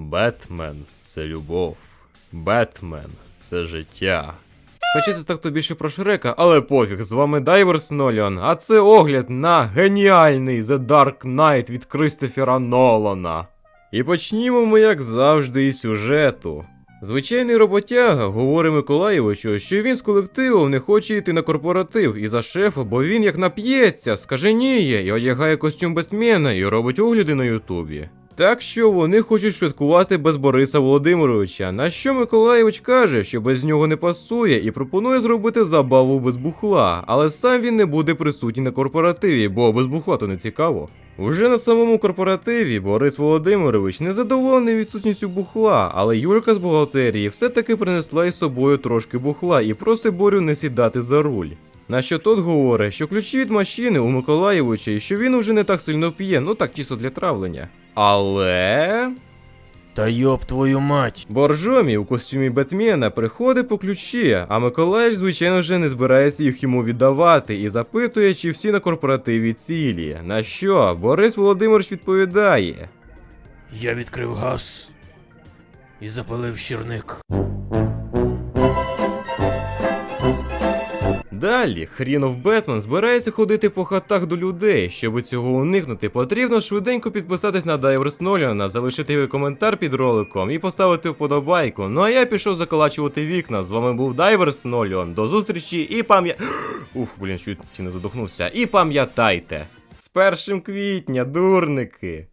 Бетмен це любов. Бетмен це життя. Це так то більше про Шрека, але пофіг, з вами Дайверс Ноліан, а це огляд на геніальний The Dark Knight від Кристофера Нолана. І почнімо ми, як завжди, із сюжету. Звичайний роботяга говорить Миколаєвичу, що він з колективом не хоче йти на корпоратив і за шефа, бо він як нап'ється, скаженіє і одягає костюм Бетмена і робить огляди на Ютубі. Так що вони хочуть святкувати без Бориса Володимировича, на що Миколаєвич каже, що без нього не пасує, і пропонує зробити забаву без бухла, але сам він не буде присутній на корпоративі, бо без бухла то не цікаво. Уже на самому корпоративі Борис Володимирович незадоволений відсутністю бухла, але Юлька з бухгалтерії все-таки принесла із собою трошки бухла і просить Борю не сідати за руль. На що тот говорить, що ключі від машини у Миколаєвича і що він уже не так сильно п'є, ну так чисто для травлення. Але. Та йоб твою мать. Боржомі у костюмі Бетмена приходить по ключі, а Миколаївич, звичайно вже не збирається їх йому віддавати і запитує, чи всі на корпоративі цілі. На що Борис Володимирович відповідає. Я відкрив газ і запалив щирник. Далі Хрінов Бетмен збирається ходити по хатах до людей. Щоб цього уникнути, потрібно швиденько підписатись на Дайверс Ноліана, залишити коментар під роликом і поставити вподобайку. Ну а я пішов заколачувати вікна. З вами був Дайверс Ноліон. До зустрічі і пам'я. Ух, блін, чуть не задохнувся. І пам'ятайте. З першим квітня, дурники.